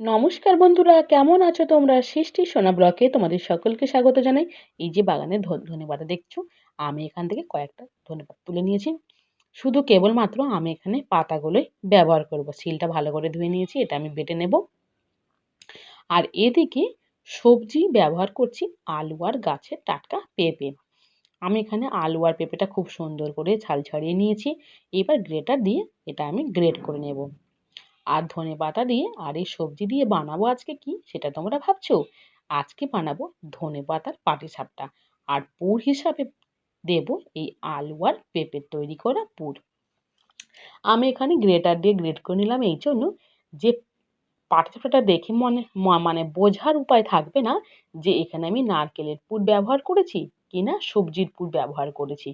নমস্কার বন্ধুরা, কেমন আছো তোমরা? সৃষ্টি সোনা ব্লকে তোমাদের সকলকে স্বাগত জানাই। এই যে বাগানে ধনে পাতা দেখছ, আমি এখান থেকে কয়েকটা ধনে পাতা তুলে নিয়েছি। শুধু কেবলমাত্র আমি এখানে পাতাগুলোই ব্যবহার করব। সিলটা ভালো করে ধুয়ে নিয়েছি, এটা আমি বেটে নেব। আর এদিকে সবজি ব্যবহার করছি আলু আর গাছের টাটকা পেঁপে। আমি এখানে আলু আর পেঁপেটা খুব সুন্দর করে ছাল ছাড়িয়ে নিয়েছি। এবার গ্রেটার দিয়ে এটা আমি গ্রেট করে নেব। আর ধনে পাতা দিয়ে আর এই সবজি দিয়ে বানাবো আজকে কি সেটা তোমরা ভাবছ? আজকে বানাবো ধনে পাতার পাটিসাপটা আর পুর হিসাবে দেব এই আলু আর পেঁপের তৈরি করা পুর। আমি এখানে গ্রেটার দিয়ে গ্রেট করে নিলাম এই জন্য। যে পাটিসাপটাটা দেখে মনে মানে বোঝার উপায় থাকবে না যে এখানে আমি নারকেলের পুর ব্যবহার করেছি। কিনা সবজির পুর ব্যবহার করেছি।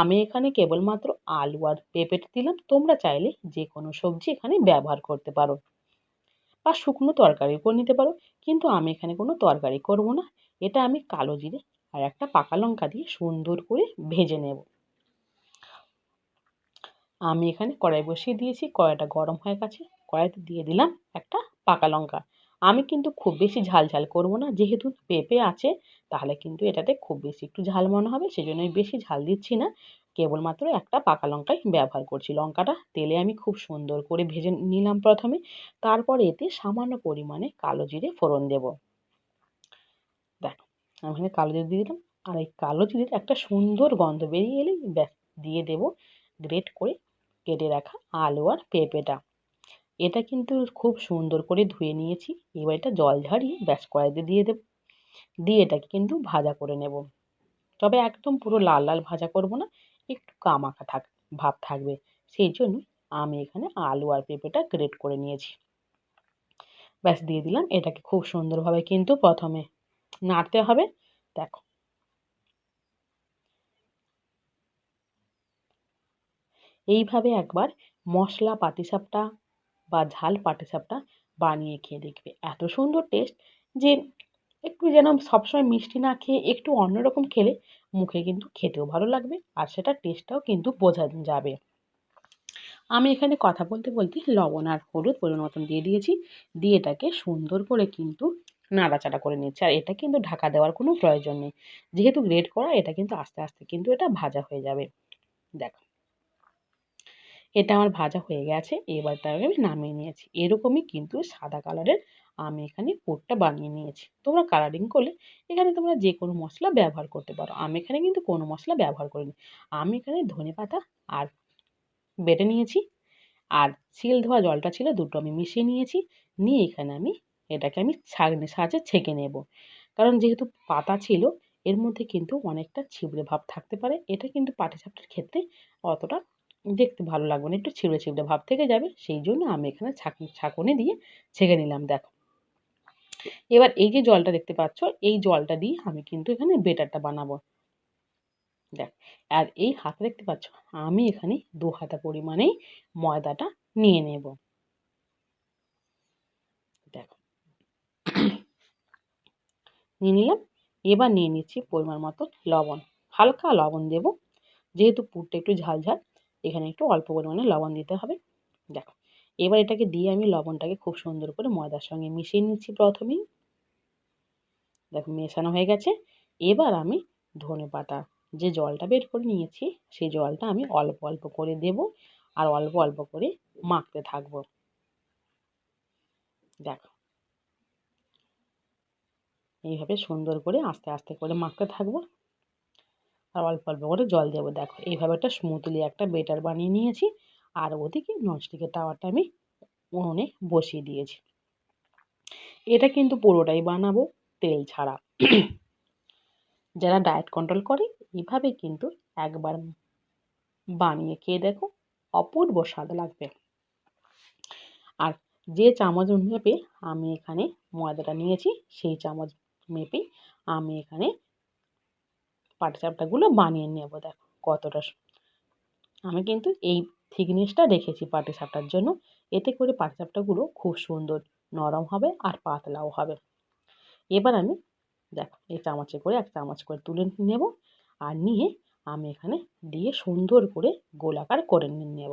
আমি এখানে কেবলমাত্র আলু আর পেঁপেটা দিলাম, তোমরা চাইলে যে কোনো সবজি এখানে ব্যবহার করতে পারো। বা শুকনো তরকারিও করে নিতে পারো, কিন্তু আমি এখানে কোনো তরকারি করব না। এটা আমি কালো জিরে আর একটা পাকা লঙ্কা দিয়ে সুন্দর করে ভেজে নেব। আমি এখানে কড়াই বসিয়ে দিয়েছি, কড়াইটা গরম হয়ে গেছে, কড়াইতে দিয়ে দিলাম একটা পাকা লঙ্কা। আমি কিন্তু খুব বেশি ঝাল ঝাল করব না। যেহেতু পেঁপে আছে, তাহলে কিন্তু এটাতে খুব বেশি একটু ঝাল মনে হবে সেই জন্য বেশি ঝাল দিচ্ছি না। কেবলমাত্র একটা পাকা লঙ্কাই ব্যবহার করছি। লঙ্কাটা তেলে আমি খুব সুন্দর করে ভেজে নিলাম প্রথমে। তারপর এতে সামান্য পরিমাণে কালো জিরে ফোড়ন দেব। দেখো, আমি এখানে কালো জিরে দিয়ে দিলাম। আর এই কালো জিরের একটা সুন্দর গন্ধ বেরিয়ে এলেই ব্যাস, দিয়ে দেব গ্রেট করে কেটে রাখা আলু আর পেঁপেটা। এটা কিন্তু খুব সুন্দর করে ধুয়ে নিয়েছি। এবার এটা জল ঝাড়িয়ে ব্যাস কড়াইতে দিয়ে দেব। দিয়ে এটাকে কিন্তু ভাজা করে নেব। তবে একদম পুরো লাল লাল ভাজা করব না, একটু কামাখা থাক, ভাব থাকবে। সেই জন্য আমি এখানে আলু আর পেঁপেটা গ্রেট করে নিয়েছি। ব্যাস দিয়ে দিলাম। এটাকে খুব সুন্দরভাবে কিন্তু প্রথমে নাড়তে হবে। দেখো। এইভাবে একবার মশলা, পাটিসাপটা বা ঝাল পাটিসাপটা বানিয়ে খেয়ে দেখবে। এত সুন্দর টেস্ট যে একটু যেন সবসময় মিষ্টি না খেয়ে একটু অন্যরকম খেলে মুখে কিন্তু খেতেও ভালো লাগবে আর সেটা টেস্টটাও কিন্তু বোঝা যাবে। আমি এখানে কথা বলতে বলতে লবণ আর হলুদ পরিমাণ মতন দিয়ে দিয়েছি, দিয়ে এটাকে সুন্দর করে কিন্তু নাড়াচাড়া করে নিচ্ছে। আর এটা কিন্তু ঢাকা দেওয়ার কোনো প্রয়োজন নেই। যেহেতু গ্রেড করা, এটা কিন্তু আস্তে আস্তে কিন্তু এটা ভাজা হয়ে যাবে। দেখো। এটা আমার ভাজা হয়ে গেছে। এবার এবারটাকে আমি নামিয়ে নিয়েছি। এরকমই কিন্তু সাদা কালারের আমি এখানে পুরটা বানিয়ে নিয়েছি। তোমরা কালারিং করলে এখানে তোমরা যে কোনো মশলা ব্যবহার করতে পারো। আমি এখানে কিন্তু কোনো মশলা ব্যবহার করিনি। আমি এখানে ধনে পাতা আর বেটে নিয়েছি। আর শিল ধোয়া জলটা ছিল দুটো আমি মিশিয়ে নিয়েছি। নিয়ে এখানে আমি এটাকে আমি ছাগনি সাহায্যে ছেঁকে নেব। কারণ যেহেতু পাতা ছিল, এর মধ্যে কিন্তু অনেকটা ছিবড়ে ভাব থাকতে পারে। এটা কিন্তু পাটিসাপটার ক্ষেত্রে অতটা দেখতে ভালো লাগবে না। একটু ছিবড়ে ছিবড়ে ভাব থেকে যাবে, সেই জন্য আমি এখানে ছাঁকনি ছাঁকনি দিয়ে ছেঁকে নিলাম, দেখো। এবার এই যে জলটা দেখতে পাচ্ছ, এই জলটা দিয়ে আমি কিন্তু এখানে বেটারটা বানাবো। দেখ, আর এই হাতে দেখতে পাচ্ছ, আমি এখানে দু হাতা পরিমাণেই ময়দাটা নিয়ে নেব। দেখো, নিয়ে নিলাম, এবার নিয়ে নিচ্ছি পরিমাণ মতো লবণ, হালকা লবণ দেব। যেহেতু পুরটা একটু ঝাল ঝাল এখানে একটু অল্প পরিমাণে লবণ দিতে হবে। দেখো, এবার এটাকে দিয়ে আমি লবণটাকে খুব সুন্দর করে ময়দার সঙ্গে মিশিয়ে নিচ্ছি প্রথমেই। দেখো, মেশানো হয়ে গেছে। এবার আমি ধনে পাতা যে জলটা বের করে নিয়েছি, সেই জলটা আমি অল্প অল্প করে দেব আর অল্প অল্প করে মাখতে থাকব। দেখো, এইভাবে সুন্দর করে আস্তে আস্তে করে মাখতে থাকব। আর অল্প অল্প করে জল দেবো। দেখো, এইভাবে একটা স্মুথলি একটা বেটার বানিয়ে নিয়েছি। আর ওদিকে ননস্টিকের টাওয়ারটা আমি উনুনে বসিয়ে দিয়েছি। এটা কিন্তু পুরোটাই বানাবো তেল ছাড়া। যারা ডায়েট কন্ট্রোল করে, এইভাবে কিন্তু একবার বানিয়ে খেয়ে দেখো, অপূর্ব স্বাদ লাগবে। আর যে চামচ মেপে আমি এখানে ময়দাটা নিয়েছি, সেই চামচ মেপে আমি এখানে পাটিসাপটাগুলো বানিয়ে নেব, দেখো কতটা আমি কিন্তু এই থিকনেসটা রেখেছি পাটিসাপটার জন্য। এতে করে পাটিসাপটাগুলো খুব সুন্দর নরম হবে আর পাতলাও হবে। এবার আমি দেখো এই চামচে করে এক চামচ করে তুলে নেব আর নিয়ে আমি এখানে দিয়ে সুন্দর করে গোলাকার করে নেব।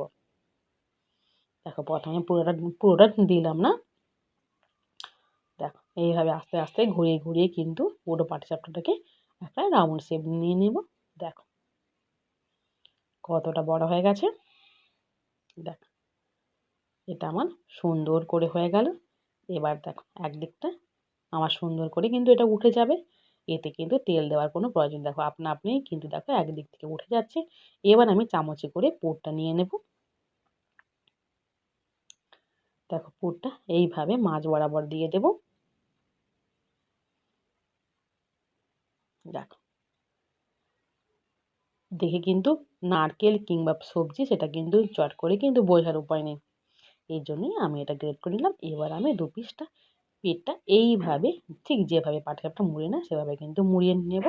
দেখো প্রথমে পুরোটা পুরোটা দিলাম না। দেখো এইভাবে আস্তে আস্তে ঘুরিয়ে ঘুরিয়ে কিন্তু পুরো পাটিসাপটাটাকে একটা রাউন্ড শেপ নিয়ে নেব। দেখো। কতটা বড় হয়ে গেছে। দেখ। এটা আমার সুন্দর করে হয়ে গেল। এবার দেখো, একদিকটা আমার সুন্দর করে কিন্তু এটা উঠে যাবে। এতে কিন্তু তেল দেওয়ার কোনো প্রয়োজন দেখো, আপনা আপনি কিন্তু দেখো একদিক থেকে উঠে যাচ্ছে। এবার আমি চামচে করে পুরটা নিয়ে নেব। দেখো, পুরটা এইভাবে মাছ বরাবর দিয়ে দেব। দেখো। দেখে কিন্তু নারকেল কিংবা সবজি সেটা কিন্তু চট করে কিন্তু বোঝার উপায় নেই। এই জন্যই আমি এটা গ্রেড করে নিলাম। এবার আমি দু পিসটা পেটটা এইভাবে, ঠিক যেভাবে পাটিসাপটা মুড়ে না সেভাবে কিন্তু মুড়িয়ে নেব।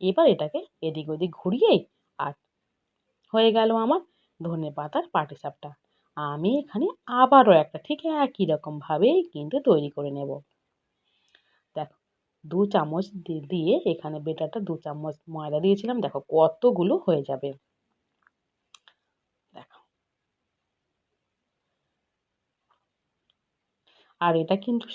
এবার এটাকে এদিক ওদিক ঘুরিয়ে আর হয়ে গেল আমার ধনে পাতার পাটিসাপটা আমি এখানে আবারও একটা ঠিক একই রকমভাবেই কিন্তু তৈরি করে নেব। দেখো দু চামচ দিয়ে এখানে বেটারটা দু চামচ ময়দা দিয়েছিলাম। দেখো কতগুলো হয়ে যাবে। দেখো। আর এটা কিন্তু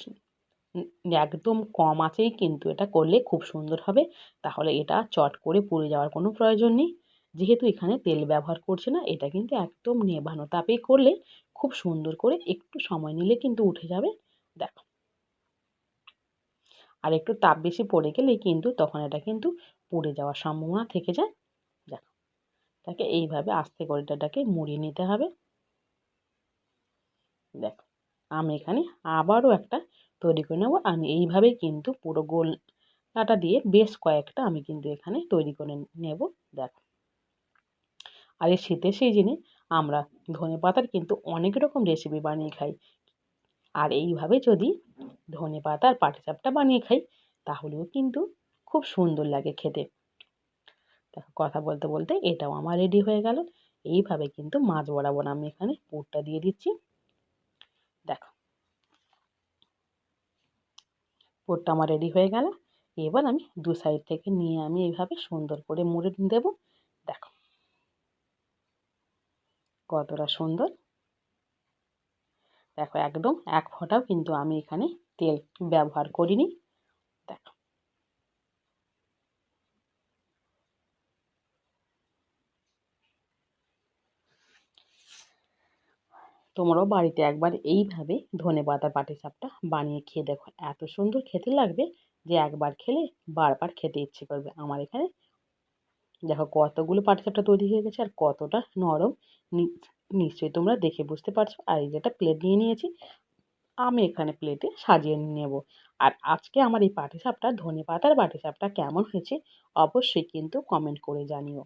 একদম কম আছেই কিন্তু এটা করলে খুব সুন্দর হবে। তাহলে এটা চট করে পুড়ে যাওয়ার কোনো প্রয়োজন নেই। যেহেতু এখানে তেল ব্যবহার করছে না, এটা কিন্তু একদম নেভানো। তাপেই করলে খুব সুন্দর করে একটু সময় নিলে কিন্তু উঠে যাবে। দেখো। আর একটু তাপ বেশি পড়ে গেলেই কিন্তু তখন এটা কিন্তু পুড়ে যাওয়ার সম্ভাবনা থেকে যায়। দেখো তাকে এইভাবে আস্তে করে এটাকে মুড়িয়ে নিতে হবে। দেখো, আমি এখানে আবারও একটা তৈরি করে নেব। আমি এইভাবেই কিন্তু পুরো গোল ডাটা দিয়ে বেশ কয়েকটা আমি কিন্তু এখানে তৈরি করে নেব। দেখো, আর এই শীতের সিজনে আমরা ধনে পাতার কিন্তু অনেক রকম রেসিপি বানিয়ে খাই। আর এইভাবে যদি ধনে পাতার পাটিসাপটা বানিয়ে খাই, তাহলেও কিন্তু খুব সুন্দর লাগে খেতে। কথা বলতে বলতে এটাও আমার রেডি হয়ে গেল। এইভাবে কিন্তু মাছ বরাবর আমি এখানে পুরটা দিয়ে দিচ্ছি। দেখো, পুরটা আমার রেডি হয়ে গেল। এবার আমি দু সাইড থেকে নিয়ে আমি এইভাবে সুন্দর করে মুড়ে দেব। দেখো, কতটা সুন্দর। দেখো একদম এক ফোঁটাও কিন্তু আমি এখানে তেল ব্যবহার করিনি। দেখো। তোমরাও বাড়িতে একবার এইভাবে ধনে পাতার পাটিসাপটা বানিয়ে খেয়ে দেখো। এত সুন্দর খেতে লাগবে যে একবার খেলে বারবার খেতে ইচ্ছে করবে। আমার এখানে দেখো কতগুলো পাটিসাপটা তৈরি হয়ে গেছে আর কতটা নরম নিশ্চয়ই তোমরা দেখে বুঝতে পারছ। আর এই যেটা প্লেট নিয়ে নিয়েছি, আমি এখানে প্লেটে সাজিয়ে নেব। আর আজকে আমার এই পাটিসাপটা, ধনে পাতার পাটিসাপটা কেমন হয়েছে অবশ্যই কিন্তু কমেন্ট করে জানিও।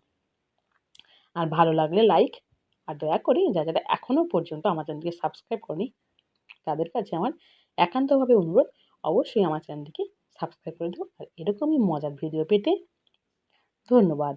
আর ভালো লাগলে লাইক আর দয়া করে যা যারা এখনও পর্যন্ত আমার চ্যানেলকে সাবস্ক্রাইব করেনি, তাদের কাছে আমার একান্তভাবে অনুরোধ, অবশ্যই আমার চ্যানেলটিকে সাবস্ক্রাইব করে দেবো আর এরকমই মজার ভিডিও পেতে ধন্যবাদ।